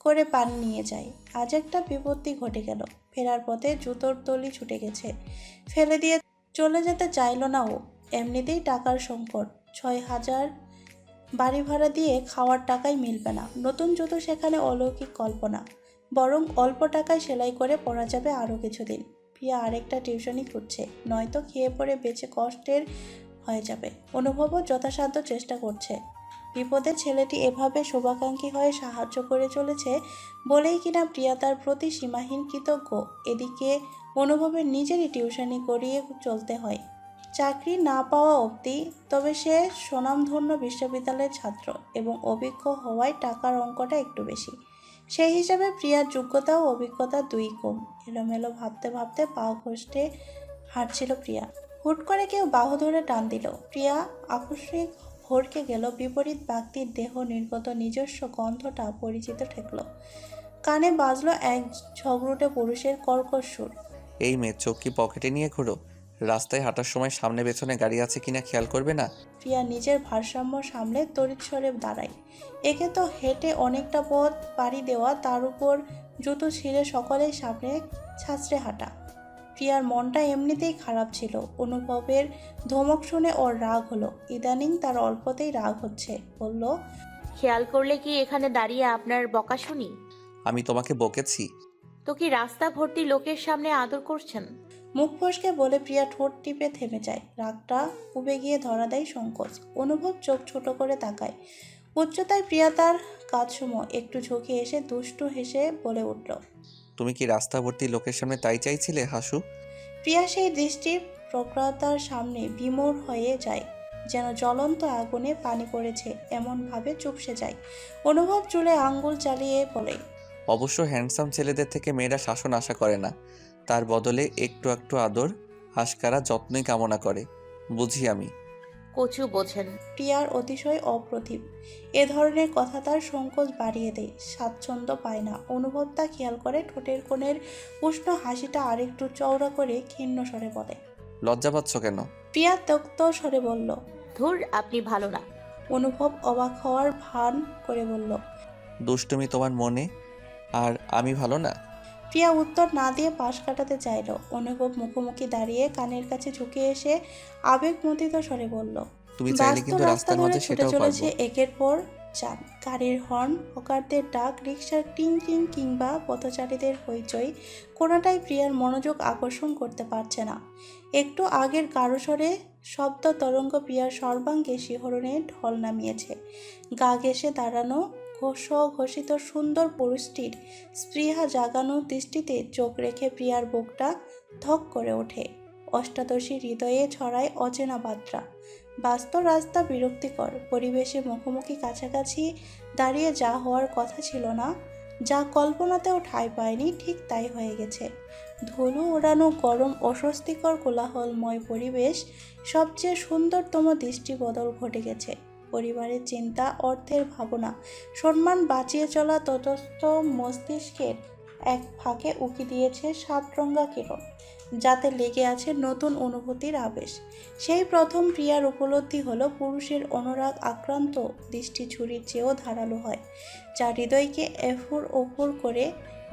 করে পান নিয়ে যায় আজ একটা বিপত্তি ঘটে গেল। ফেরার পথে জুতোর তলি ছুটে গেছে। ফেলে দিয়ে চলে যেতে চাইলো না ও। এমনিতেই টাকার সংকট। ছয় হাজার বাড়ি ভাড়া দিয়ে খাওয়ার টাকাই মিলবে না। নতুন জুতো সেখানে অলৌকিক কল্পনা। বরং অল্প টাকায় সেলাই করে পড়া যাবে আরও কিছুদিন। প্রিয়া আরেকটা টিউশনই খুঁজছে। নয়তো খেয়ে পড়ে বেঁচে কষ্টের হয়ে যাবে। অনুভবও যথাসাধ্য চেষ্টা করছে। বিপদে ছেলেটি এভাবে শুভাকাঙ্ক্ষী হয়ে সাহায্য করে চলেছে বলেই কিনা প্রিয়া তার প্রতি সীমাহীন কৃতজ্ঞ। এদিকে অনুভবের নিজেরই টিউশনি করিয়ে চলতে হয়। চাকরি না পাওয়া অবধি তবে সে স্বনামধন্য বিশ্ববিদ্যালয়ের ছাত্র এবং অভিজ্ঞ হওয়ায় টাকার অঙ্কটা একটু বেশি। সেই হিসাবে প্রিয়ার যোগ্যতা ও অভিজ্ঞতা দুই কম এলোমেলো ভাবতে ভাবতে পা ঘষতে হাঁটছিল প্রিয়া। হুট করে কেউ বাহু ধরে টান দিল। প্রিয়া আকস্মিক ভরকে গেল বিপরীত ব্যক্তির দেহ নির্গত নিজস্ব গন্ধটা পরিচিত ঠেকল। কানে বাজলো এক ঝগড়ুটে পুরুষের কর্কশ সুর। এই মেয়ে চোখ কি পকেটে নিয়ে ঘুরো? রাস্তায় হাঁটার সময় সামনে পেছনে গাড়ি আছে কিনা খেয়াল করবে না? প্রিয়া নিজের ভারসাম্য সামলে তড়িৎস্বরে দাঁড়ায়। একে তো হেঁটে অনেকটা পথ পাড়ি দেওয়া তার উপর জুতো ছিঁড়ে সকলের সামনে ছাঁচড়ে হাঁটা। প্রিয়ার মনটা এমনিতেই খারাপ ছিল। অনুভবের ধমক শুনে ওর রাগ হলো। ইদানিং তার অল্পতেই রাগ হচ্ছে। বলল খেয়াল করলে কি এখানে দাঁড়িয়ে আপনার বকা শুনি? আমি তোমাকে বকেছি। তো কি রাস্তা ভর্তি লোকের সামনে আদর করছেন? মুখ ফসকে বলে প্রিয়া ঠোঁট টিপে থেমে যায়। রাগটা উবে গিয়ে ধরা দেয় সংকোচ। অনুভব চোখ ছোট করে তাকায়। উচ্চতায় প্রিয়া তার কাজসমূহ একটু ঝুঁকে এসে দুষ্টু হেসে বলে উঠল তুমি কি রাস্তা ভর্তি লোকের সামনে তাই চাইছিলে হাসু? প্রিয়া সেই দৃষ্টির প্রগ্রতার সামনে বিমোর হয়ে যায় যেন জ্বলন্ত আগুনে পানি পড়েছে এমনভাবে চুপসে যায়। অনুভব চুলে আঙ্গুল চালিয়ে বলে অবশ্য হ্যান্ডসাম ছেলেদের থেকে মেয়েরা শাসন আশা করে না। তার বদলে একটু একটু আদর হাসকারা যত্নই কামনা করে বুঝি আমি। কচু বোঝেন। প্রিয়ার অতিশয় অপ্রতিভ। এ ধরনের কথা তার সংকোচ বাড়িয়ে দেয়। স্বাচ্ছন্দ্য পায় না। অনুভব তা খেয়াল করে ঠোঁটের কোণের উষ্ণ হাসিটা আরেকটু চওড়া করে ক্ষীণ স্বরে বলে। লজ্জা পাচ্ছ কেন? প্রিয়া তক্ত স্বরে বলল ধুর আপনি ভালো না। অনুভব অবাক হওয়ার ভান করে বলল দুষ্টুমি তোমার মনে? আর আমি ভালো না? প্রিয়া উত্তর না দিয়ে পাশ কাটাতে চাইল। অনুভব মুখোমুখি দাঁড়িয়ে কানের কাছে ঝুঁকে এসে আবেগমতিত স্বরে বলল তুমি চাইলে কিন্তু রাস্তার মাঝে সেটাও চলেছে একের পর চান গাড়ির হর্ন হকারদের ডাক রিক্সার টিং টিং কিংবা পথচারীদের হইচই কোনোটাই প্রিয়ার মনোযোগ আকর্ষণ করতে পারছে না। একটু আগের কারোসরে শব্দ তরঙ্গ প্রিয়ার সর্বাঙ্গে শিহরণে ঢল নামিয়েছে। গা ঘেসে দাঁড়ানো ঘোষ ঘোষিত সুন্দর পুরুষটির স্পৃহা জাগানো দৃষ্টিতে চোখ রেখে প্রিয়ার বুকটা ধক করে ওঠে। অষ্টাদশী হৃদয়ে ছড়ায় অচেনা বার্তা। ব্যস্ত রাস্তা বিরক্তিকর। পরিবেশে মুখোমুখি কাছাকাছি দাঁড়িয়ে যা হওয়ার কথা ছিল না, যা কল্পনাতেও ঠাঁই পায়নি, ঠিক তাই হয়ে গেছে। ধুলো ওড়ানো গরম, অস্বস্তিকর কোলাহলময় পরিবেশ সবচেয়ে সুন্দরতম দৃষ্টি বদল ঘটে গেছে। পরিবারের চিন্তা, অর্থের ভাবনা। সম্মান বাঁচিয়ে চলা তটস্থ মস্তিষ্কের এক ফাঁকে উকি দিয়েছে সাতরঙ্গা কিরণ, যাতে লেগে আছে নতুন অনুভূতির আবেশ। সেই প্রথম প্রিয়ার উপলব্ধি হলো পুরুষের অনুরাগ আক্রান্ত দৃষ্টি ছুরির চেয়েও ধারালো হয়, যা হৃদয়কে এফুর ওফুর করে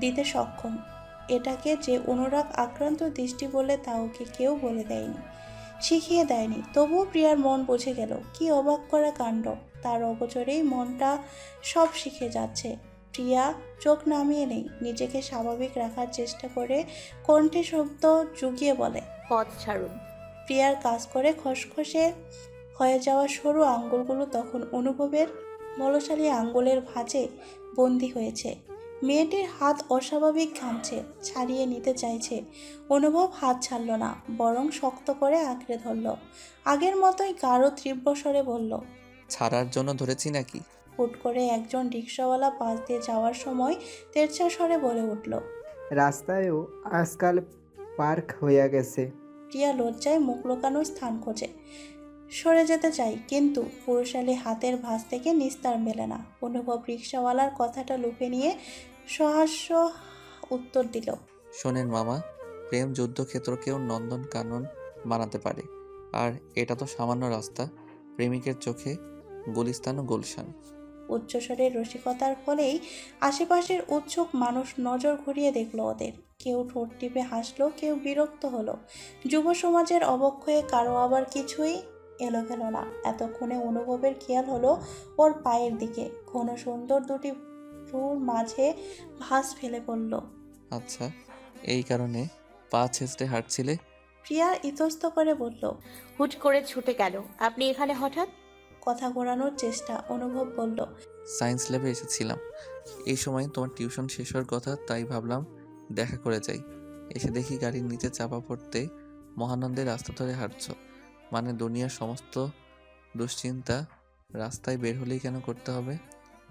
দিতে সক্ষম। এটাকে যে অনুরাগ আক্রান্ত দৃষ্টি বলে তা ওকে কেউ বলে দেয়নি। শিখিয়ে দেয়নি। তবুও প্রিয়ার মন বুঝে গেল কি অবাক করা কাণ্ড। তার অগোচরেই মনটা সব শিখে যাচ্ছে। প্রিয়া চোখ নামিয়ে নেই নিজেকে স্বাভাবিক রাখার চেষ্টা করে কণ্ঠে শব্দ জুগিয়ে বলে পথ ছাড়ুন। প্রিয়ার কাজ করে খসখসে হয়ে যাওয়া সরু আঙ্গুলগুলো তখন অনুভবের বলশালী আঙ্গুলের ভাঁজে বন্দি হয়েছে। মেয়েটির হাত অস্বাভাবিক ঘামছে ছাড়িয়ে নিতে চাইছে। অনুভব হাত ছাড়ল না বরং শক্ত করে আঁকড়ে ধরল। আগের মতোই গাঢ় তীব্র স্বরে বলল ছাড়ার জন্য ধরেছি নাকি? হুট করে একজন রিক্সাওয়ালা পাশ দিয়ে যাওয়ার সময় তেরছা স্বরে বলে উঠল রাস্তায়ও আজকাল পার্ক হইয়া গেছে। প্রিয়া লজ্জায় মুখ লোকানোর স্থান খোঁজে। সরে যেতে চাই কিন্তু পুরুষালী হাতের ভাঁজ থেকে নিস্তার মেলে না। অনুভব রিক্সাওয়ালার কথাটা লুপে নিয়ে সহাস্য উত্তর দিল। শোনেন মামা প্রেম যুদ্ধক্ষেত্রকেও নন্দন কানন বানাতে পারে আর এটা তো সামান্য রাস্তা। প্রেমিকের চোখে গুলিস্তান ও গুলশান। উচ্চস্বরের রসিকতার ফলেই আশেপাশের উৎসুক মানুষ নজর ঘুরিয়ে দেখল ওদের। কেউ ঠোঁট টিপে হাসলো কেউ বিরক্ত হলো। যুব সমাজের অবক্ষয়ে কারও আবার কিছুই এলো গেল না এতক্ষণে অনুভবের খেয়াল হলো ওর পায়ের দিকে। ঘন সুন্দর দুটি ভ্রুর মাঝে ভাস ফেলে পড়ল। আচ্ছা এই কারণে পা ছেঁচড়ে হাঁটছিলে? প্রিয়া ইতস্ত করে বলল হুট করে ছুটে গেল আপনি এখানে হঠাৎ? কথা ঘোরানোর চেষ্টা অনুভব বলল সায়েন্স ল্যাবে এসেছিলাম। এই সময় তোমার টিউশন শেষ হওয়ার কথা তাই ভাবলাম দেখা করে যাই। এসে দেখি গাড়ির নিচে চাপা পড়তে মহানন্দের রাস্তা ধরে হাঁটছ। মানে দুনিয়ার সমস্ত দুশ্চিন্তা রাস্তায় বের হলেই কেন করতে হবে?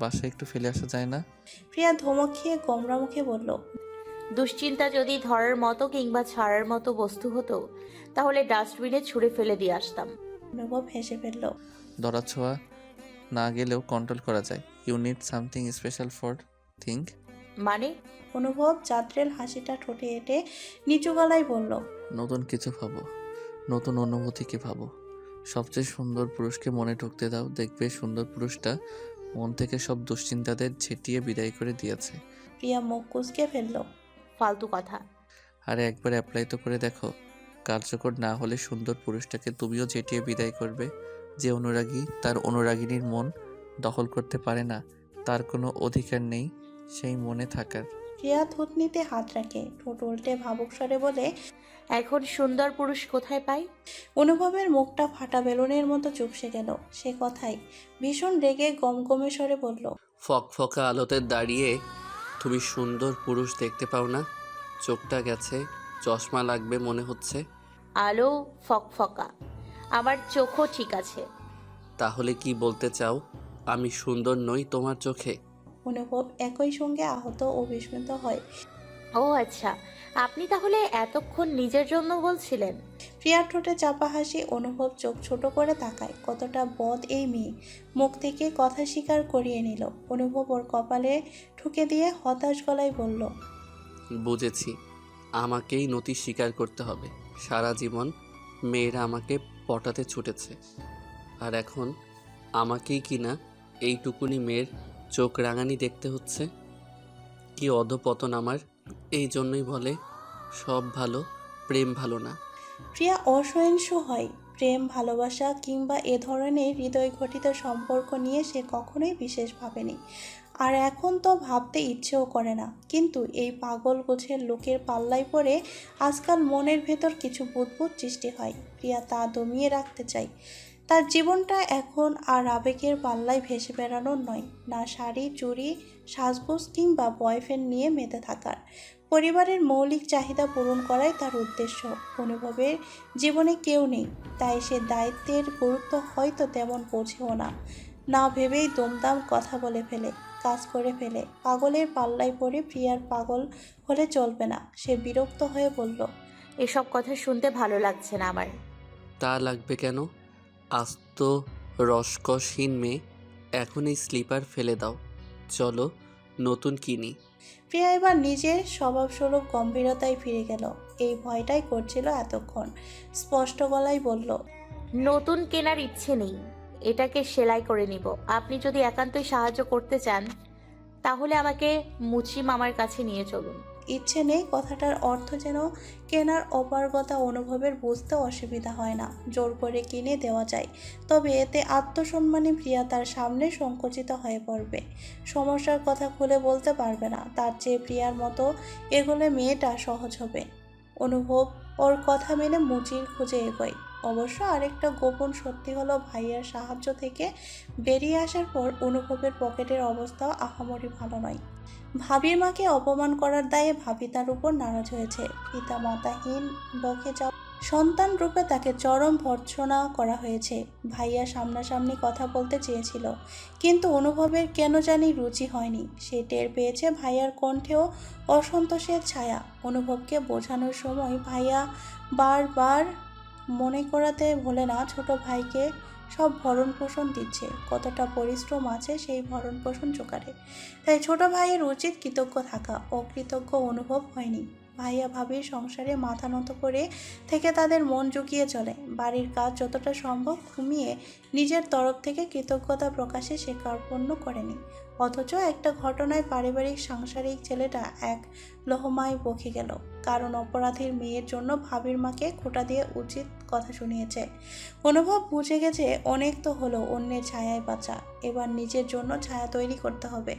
বাসায় একটু ফেলে আসা যায় না? প্রিয়া ধমক খেয়ে গোমরা মুখে বলল দুশ্চিন্তা যদি ধরার মতো কিংবা ছাড়ার মতো বস্তু হতো তাহলে ডাস্টবিনে ছুঁড়ে ফেলে দিয়ে আসতাম। অনুভব হেসে ফেলল ধরা ছোঁয়া না গেলেও কন্ট্রোল করা যায়। You need something special for think মানে? অনুভব চাত্রেল হাসিটা ঠোঁটে এঁটে নিচু গলায় বলল নতুন কিছু ভাবো। নতুন অনুভূতিকে ভাবো? সবচেয়ে সুন্দর পুরুষকে মনে ঢুকতে দাও দেখবে সুন্দর পুরুষটা মন থেকে সব দুশ্চিন্তাদের ঝেঁটিয়ে বিদায় করে দিয়েছে। প্রিয়া মুখ কুচকে ফেলল। ফালতু কথা। আর একবার অ্যাপ্লাই তো করে দেখো। কার্যকর না হলে সুন্দর পুরুষটাকে তুমিও ঝেঁটিয়ে বিদায় করবে। যে অনুরাগী তার অনুরাগিনীর মন দখল করতে পারে না। তার কোনো অধিকার নেই সেই মনে থাকার। প্রিয়া থুতনিতে হাত রাখে। ঠোঁট উল্টে ভাবুক স্বরে বলে এখন সুন্দর পুরুষ কোথায় পাই? অনুভবের মুখটা ফাটা বেলুনের মতো চুপসে গেল। সে কথাই ভীষণ রেগে গমগমে স্বরে বলল ফকফকা আলোতে দাঁড়িয়ে তুমি সুন্দর পুরুষ দেখতে পাও না? চোখটা গেছে চশমা লাগবে মনে হচ্ছে। আলো ফকফকা আমার চোখও ঠিক আছে। তাহলে কি বলতে চাও? আমি সুন্দর নই তোমার চোখে। অনুভব একই সঙ্গে আহত ও বিস্মিত হয়। ও আচ্ছা আপনি তাহলে এতক্ষণ নিজের জন্য বলছিলেন? প্রিয়ার ঠোঁটে চাপা হাসি অনুভব চোখ ছোট করে তাকায় কতটা বদ এই মেয়ে। মুখ থেকে কথা স্বীকার করিয়ে নিল। অনুভব ওর কপালে ঠুকে দিয়ে হতাশ গলায় বলল বুঝেছি আমাকেই নতি স্বীকার করতে হবে। সারা জীবন মেয়েরা আমাকে পটাতে ছুটেছে। আর এখন আমাকেই কিনা এইটুকুনি মেয়ের চোখ রাঙানি দেখতে হচ্ছে। কি অধপতন আমার। এই জন্যই বলে, সব ভালো, প্রেম ভালো না। প্রিয়া অসহিংস হয়। প্রেম, ভালোবাসা কিংবা এ ধরনের হৃদয় ঘটিত সম্পর্ক নিয়ে সে কখনোই বিশেষ ভাবেনি। আর এখন তো ভাবতে ইচ্ছেও করে না। কিন্তু এই পাগল গোছের লোকের পাল্লায় পড়ে আজকাল মনের ভেতর কিছু বুদবুদ সৃষ্টি হয়। প্রিয়া তা দমিয়ে রাখতে চাই তার জীবনটা এখন আর আবেগের পাল্লায় ভেসে বেড়ানোর নয়। না শাড়ি চুড়ি সাজগোজ কিংবা বয়ফ্রেন্ড নিয়ে মেতে থাকার। পরিবারের মৌলিক চাহিদা পূরণ করাই তার উদ্দেশ্য। অনুভবের জীবনে কেউ নেই তাই সে দায়িত্বের গুরুত্ব হয়তো তেমন বোঝেও না। না ভেবেই দমদাম কথা বলে ফেলে কাজ করে ফেলে। পাগলের পাল্লায় পড়ে প্রিয়ার পাগল হলে চলবে না। সে বিরক্ত হয়ে বলল এসব কথা শুনতে ভালো লাগছে না আমার। তা লাগবে কেন? আস্ত রসকসহীন মেয়ে এখন এই স্লিপার ফেলে দাও। চলো নতুন কিনি। প্রিয়া এবার নিজের স্বভাবস্বরূপ গম্ভীরতায় ফিরে গেল। এই ভয়টাই করছিল এতক্ষণ। স্পষ্ট গলায় বলল নতুন কেনার ইচ্ছে নেই। এটাকে সেলাই করে নিব। আপনি যদি একান্তই সাহায্য করতে চান তাহলে আমাকে মুচি মামার কাছে নিয়ে চলুন। ইচ্ছে নেই কথাটার অর্থ যেন কেনার অপারগতা অনুভবের বুঝতে অসুবিধা হয় না। জোর করে কিনে দেওয়া যায়, তবে এতে আত্মসম্মানী প্রিয়া তার সামনে সংকুচিত হয়ে পড়বে। সমস্যার কথা খুলে বলতে পারবে না, তার চেয়ে প্রিয়ার মতো এগোলে মেয়েটা সহজ হবে। অনুভব, ওর কথা মেনে মুচির খুঁজে এগোয়। অবশ্য আরেকটা গোপন সত্যি হলো ভাইয়ার সাহায্য থেকে বেরিয়ে আসার পর অনুভবের পকেটের অবস্থাও আহামরি ভালো নয়। ভাবির মাকে অপমান করার দায়ে ভাবি তার উপর নারাজ হয়েছে। পিতা মাতাহীন বকে যাওয়া সন্তান রূপে তাকে চরম ভর্ৎসনা করা হয়েছে। ভাইয়া সামনাসামনি কথা বলতে চেয়েছিল, কিন্তু অনুভবের কেন জানি রুচি হয়নি। সে টের পেয়েছে ভাইয়ার কণ্ঠেও অসন্তোষের ছায়া। অনুভবকে বোঝানোর সময় ভাইয়া বারবার মনে করাতে ভোলে না ছোট ভাইকে সব ভরণ পোষণ দিচ্ছে। কতটা পরিশ্রম আছে সেই ভরণ পোষণ জোগাড়ে। তাই ছোট ভাইয়ের উচিত কৃতজ্ঞ থাকা অকৃতজ্ঞ অনুভব হয়নি। ভাইয়া ভাবির সংসারে মাথা নত করে থেকে তাদের মন জুগিয়ে চলে। বাড়ির কাজ যতটা সম্ভব ঘুমিয়ে নিজের তরফ থেকে কৃতজ্ঞতা প্রকাশে সে কার্পণ্য করেনি। অথচ একটা ঘটনায় পারিবারিক সাংসারিক ছেলেটা এক লহমায় বকে গেল। কারণ অপরাধীর মেয়ের জন্য ভাবির মাকে খোটা দিয়ে উচিত কথা শুনিয়েছে। অনুভব বুঝে গেছে, অনেক তো হলো অন্যের ছায়ায় বাঁচা। এবার নিজের জন্য ছায়া তৈরি করতে হবে।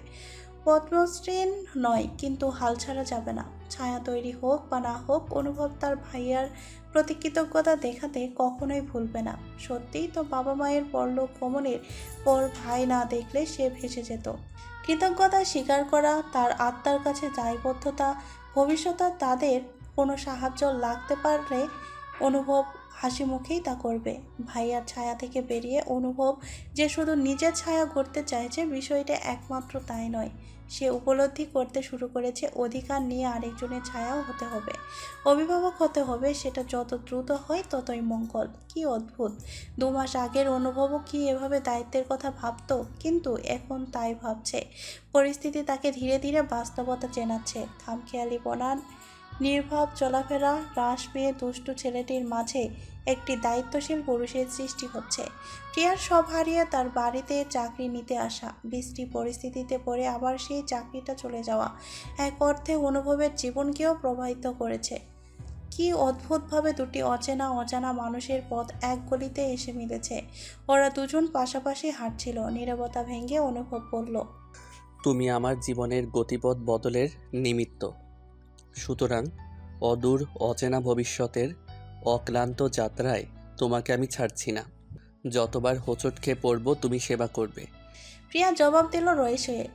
পদ্মশ্রীন নয়, কিন্তু হাল ছাড়া যাবে না। ছায়া তৈরি হোক বা না হোক, অনুভব তার ভাইয়ার প্রতি কৃতজ্ঞতা দেখাতে কখনোই ভুলবে না। সত্যিই তো বাবা মায়ের পরলোক গমনের পর ভাই না দেখলে সে ভেসে যেত। কৃতজ্ঞতা স্বীকার করা, তার আত্মার কাছে দায়বদ্ধতা, ভবিষ্যতে তাদের কোনো সাহায্য লাগতে পারলে অনুভব হাসি মুখেই তা করবে। ভাইয়ার ছায়া থেকে বেরিয়ে অনুভব যে শুধু নিজের ছায়া করতে চাইছে, বিষয়টা একমাত্র তাই নয়। সে উপলব্ধি করতে শুরু করেছে। অধিকার নিয়ে আরেকজনের ছায়াও হতে হবে। অভিভাবক হতে হবে, সেটা যত দ্রুত হয় ততই মঙ্গল। কি অদ্ভুত! দু মাস আগের অনুভবও কি এভাবে দায়িত্বের কথা ভাবতো? কিন্তু এখন তাই ভাবছে। পরিস্থিতি তাকে ধীরে ধীরে বাস্তবতা চেনাচ্ছে। খামখেয়ালি বনান নির্ভাব চলাফেরা, হ্রাস পেয়ে দুষ্টু ছেলেটির মাঝে একটি দায়িত্বশীল পুরুষের সৃষ্টি হচ্ছে। প্রিয়ার সব হারিয়ে তার বাড়িতে চাকরি নিতে আসা, বৃষ্টি পরিস্থিতিতে পড়ে আবার সেই চাকরিটা চলে যাওয়া, এক অর্থে অনুভবের জীবনকেও প্রভাবিত করেছে। কি অদ্ভুতভাবে দুটি অচেনা অজানা মানুষের পথ এক গলিতে এসে মিলেছে। ওরা দুজন পাশাপাশি হাঁটছিল, নীরবতা ভেঙে অনুভব করল। তুমি আমার জীবনের গতিপথ বদলের নিমিত্ত। সুতরাং অদূর অচেনা ভবিষ্যতের অক্লান্ত যাত্রায় তোমাকে আমি ছাড়ছি না। যতবার হোঁচট খেয়ে পড়ব তুমি সেবা করবে। প্রিয়া জবাব দিল রয়েছে।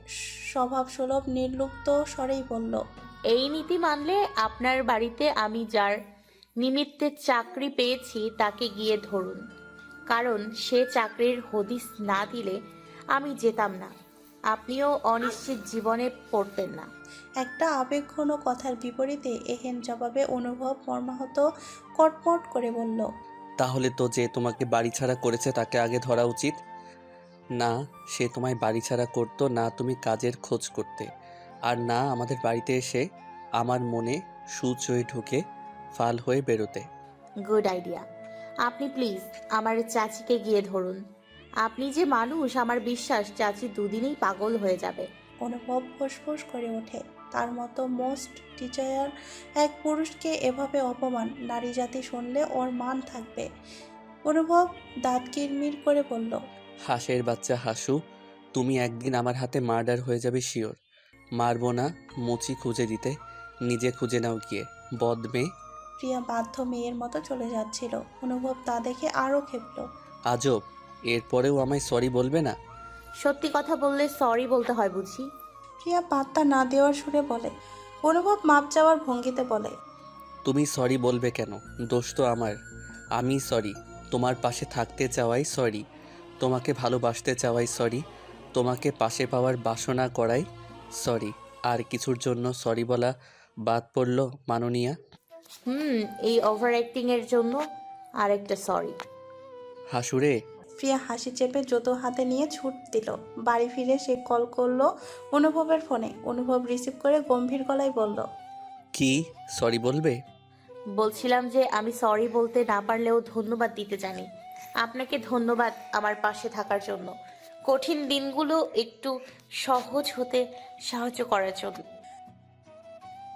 স্বভাব সুলভ নির্লুপ্ত স্বরেই বলল এই নীতি মানলে আপনার বাড়িতে আমি যার নিমিত্তে চাকরি পেয়েছি তাকে গিয়ে ধরুন। কারণ সে চাকরির হদিস না দিলে আমি যেতাম না। আপনিও অনিশ্চিত জীবনে পড়তেন না। একটা আবেগঘন কথার বিপরীতে এহেন জবাবে অনুভব মর্মাহত কটমট করে বলল তাহলে তো যে তোমাকে বাড়ি ছাড়া করেছে তাকে আগে ধরা উচিত? না সে তোমায় বাড়ি ছাড়া করতো না তুমি কাজের খোঁজ করতে। আর না আমাদের বাড়িতে এসে আমার মনে সুচ হয়ে ঢুকে ফাল হয়ে বেরোতে। Good idea. আপনি প্লিজ আমার চাচিকে গিয়ে ধরুন। আপনি যে মানুষ আমার বিশ্বাস চাচি দুদিনেই পাগল হয়ে যাবে। অনুভব ফুসফুস করে ওঠে। তার মতো মোস্ট টিচার এক পুরুষকে এভাবে অপমান নারী জাতি শুনলে ওর মান থাকবে। অনুভব দাঁত কিরমির করে বলল হাঁসের বাচ্চা হাসু তুমি একদিন আমার হাতে মার্ডার হয়ে যাবে শিওর। মারবো না মুচি খুঁজে দিতে নিজে খুঁজে নাও গিয়ে বদ মেয়ে। প্রিয়া বাধ্য মেয়ের মতো চলে যাচ্ছিল। অনুভব তা দেখে আরও খেপল আজব এরপরেও আমায় সরি বলবে না? সত্যি কথা বললে সরি বলতে হয় বুঝি। প্রিয়া পাত্তা না দেওয়ার সুরে বলে অনুভব মাপ চাওয়ার ভঙ্গিতে বলে। তুমি সরি বলবে কেন? দোষ তো আমার। আমি সরি তোমার পাশে থাকতে চাওয়াই সরি তোমাকে ভালোবাসতে চাওয়াই সরি তোমাকে পাশে পাওয়ার বাসনা করাই সরি আর কিছুর জন্য সরি বলা বাদ পড়ল মাননীয়া। হুম এই ওভার অ্যাক্টিং এর জন্য আরেকটা সরি হাসুরে প্রিয়া হাসি চেপে জুতো হাতে নিয়ে ছুট দিল। বাড়ি ফিরে সে কল করল অনুভবের ফোনে। অনুভব রিসিভ করে গম্ভীর গলায় বলল কি? সরি বলবে? বলছিলাম যে আমি সরি বলতে না পারলেও ধন্যবাদ দিতে জানি। আপনাকে ধন্যবাদ আমার পাশে থাকার জন্য। কঠিন দিনগুলো একটু সহজ হতে সাহায্য করার জন্য।